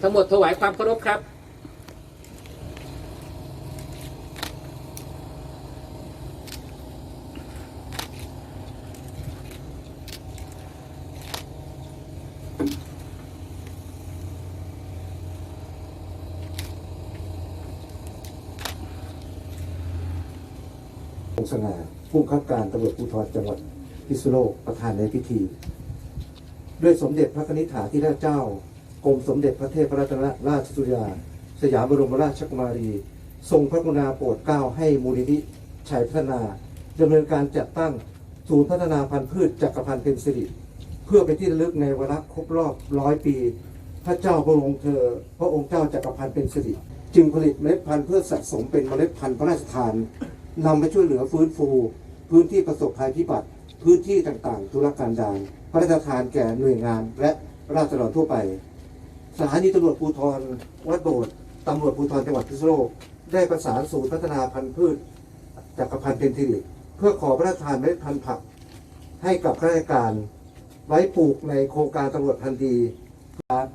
ทั้งหมดถวายความเคารพครับองสง่าผู้บังคับการตำรวจภูธรจังหวัดพิษณุโลกประธานในพิธี ด้วยสมเด็จพระนิธิถาธิราชเจ้า กรมสมเด็จพระเทพรัตนราชสุริยา สยามบรมราชกุมารี ทรงพระกรุณาโปรดเกล้าให้มูลนิธิชัยพัฒนาดำเนินการจัดตั้งศูนย์พัฒนาพันธุ์พืชจักรพันธ์เป็นสิริเพื่อเป็นที่ระลึกในวาระครบรอบร้อยปี พระเจ้าพระองค์เธอ พระองค์เจ้าจักรพันธ์เป็นสิริจึงผลิตเมล็ดพันธุ์เพื่อสะสมเป็นเมล็ดพันธุ์พระราชทานนำไปช่วยเหลือฟื้นฟู พื้นที่ประสบภัยพิบัติ พื้นที่ต่างๆ ธุรการดารพระราชทานแก่หน่วยงานและราษฎรทั่วไป สถานีตำรวจภูธรวัดโบสถ์ตำรวจภูธรจังหวัดพิษณุโลกได้ประสานศูนย์พัฒนาพันธุ์พืชจักรพันธ์เป็นทิริเพื่อขอพระราชทานเมล็ดพันธุ์ผัก ให้กับข้าราชการ ไว้ปลูกในโครงการตำรวจพันธุ์ดี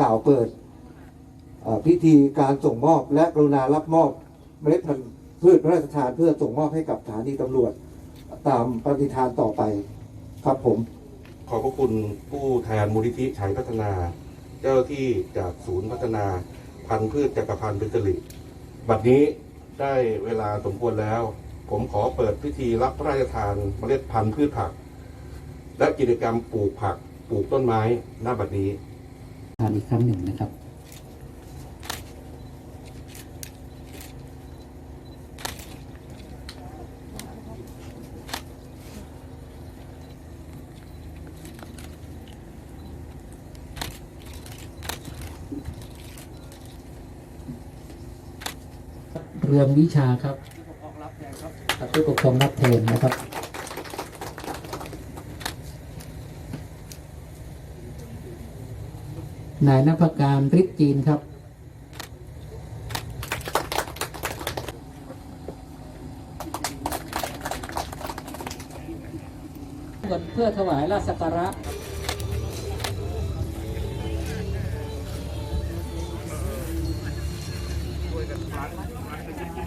กล่าวเปิดพิธีการส่งมอบและกรุณารับมอบเมล็ดพันธุ์พืชพระราชทานเพื่อส่งมอบให้กับสถานีตำรวจตามปฏิทานต่อไปครับผม ขอบพระคุณผู้แทนมูลนิธิชัยพัฒนา เจ้าที่จากศูนย์พัฒนาพันธุ์พืชจักรพันธ์เป็นสิริบัดนี้ได้เวลาสมควรแล้ว ผมขอเปิดพิธีรับพระราชทานเมล็ดพันธุ์พืชผัก และกิจกรรมปลูกผักปลูกต้นไม้หน้าบัดนี้ทานอีกครั้งหนึ่งนะครับ รืองวิชาครับกับผู้ปกครองรับแทนนะครับนายนภการริบจีนครับ เพื่อถวายราชสักการะ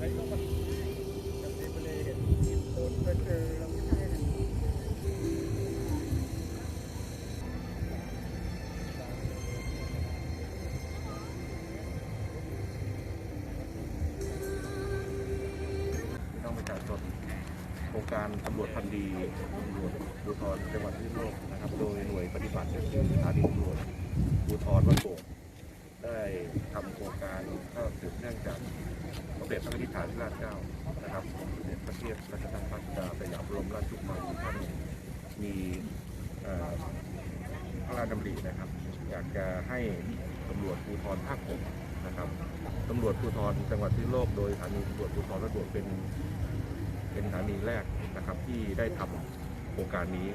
น้องประชาชนโครงการตำรวจพันธ์ดีตำรวจภูธรจังหวัดพิษณุโลกนะครับ โดยหน่วยปฏิบัติก็คือสถานีตำรวจภูธรวัดโป่งได้ทำโครงการก็สืบเนื่องจาก เด็จพระนิธิฐาธิราชเจ้านะครับเด็จพระเทพรัชทานพัฒนาสยามรมราชกุมารีท่านมีพระราชดำรินะครับ อยากจะให้ตำรวจภูธรภาคหกนะครับตำรวจภูธรจังหวัดพิษณุโลกโดยสถานีตำรวจภูธรวัดโป่งเป็นเป็นสถานีแรกนะครับที่ได้ทำโครงการนี้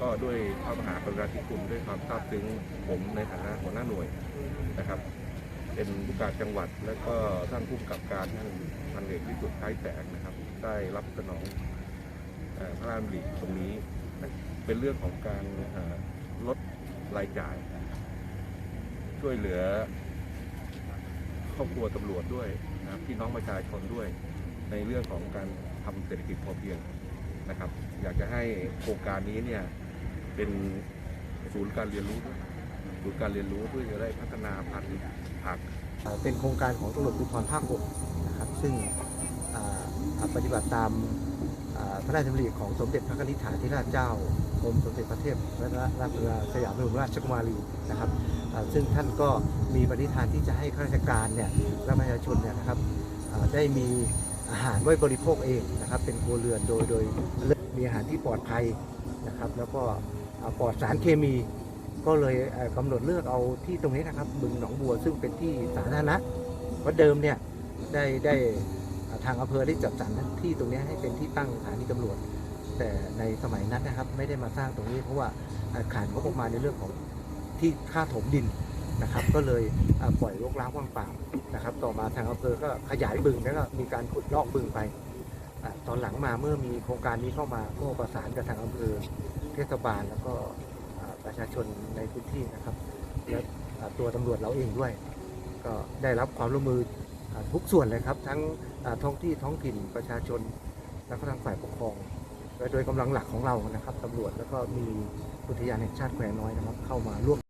ก็ด้วยพระมหากรุณาธิคุณด้วยความซาบซึ้งผมในฐานะหัวหน้าหน่วยนะครับ เป็นผู้การจังหวัด และก็ท่านผู้กับการท่านพันเอกวิสุทธิ์ท้ายแสงนะครับ ได้รับสนองอพระราชดำริตรงนี้ เป็นเรื่องของการลดรายจ่าย ช่วยเหลือครอบครัวตำรวจด้วยนะครับพี่น้องประชาชนด้วย ในเรื่องของการทำเศรษฐกิจพอเพียงนะครับ อยากจะให้โครงการนี้เนี่ยเป็นศูนย์การเรียนรู้ด้วย ศูนย์การเรียนรู้เพื่อจะได้พัฒนาพันธุ์ผัก เป็นโครงการของตำรวจภูธรภาค6นะครับซึ่งปฏิบัติตามพระราชดำริของสมเด็จพระนิธิฐาธิราชเจ้ากรมสมเด็จพระเทพรัตนราชสยามบรมราชกุมารีนะครับซึ่งท่านก็มีปณิธานที่จะให้ข้าราชการเนี่ยและประชาชนเนี่ยนะครับได้มีอาหารไว้บริโภคเองนะครับ เป็นครัวเรือนโดยโดยมีอาหารที่ปลอดภัยนะครับ แล้วก็ปลอดสารเคมี ก็เลยเอ่อกำหนดเลือกเอาที่ตรงนี้นะครับบึงหนองบัวซึ่งเป็นที่สาธารณะเพราะเดิมเนี่ยได้ได้ทางอำเภอได้จัดสรรที่ตรงนี้ให้เป็นที่ตั้งสถานีตำรวจ แต่ในสมัยนั้นนะครับไม่ได้มาสร้างตรงนี้เพราะว่าขาดงบประมาณในเรื่องของที่ค่าถมดินนะครับ ก็เลยปล่อยรกร้างว่างเปล่านะครับ ต่อมาทางอำเภอก็ขยายบึงแล้วก็มีการขุดลอกบึงไป ตอนหลังมาเมื่อมีโครงการนี้เข้ามาก็ประสานกับทางอำเภอเทศบาลแล้วก็ ประชาชนในพื้นที่นะครับ และตัวตำรวจเราเองด้วย ก็ได้รับความร่วมมืออทุกส่วนเลยครับ ทั้งท้องที่ท้องถิ่นประชาชน แล้วก็ทางฝ่ายปกครองโดยกำลังหลักของเรานะครับตำรวจแล้วก็มีอุทยานแห่งชาติแควน้อยนะครับ เข้ามาร่วม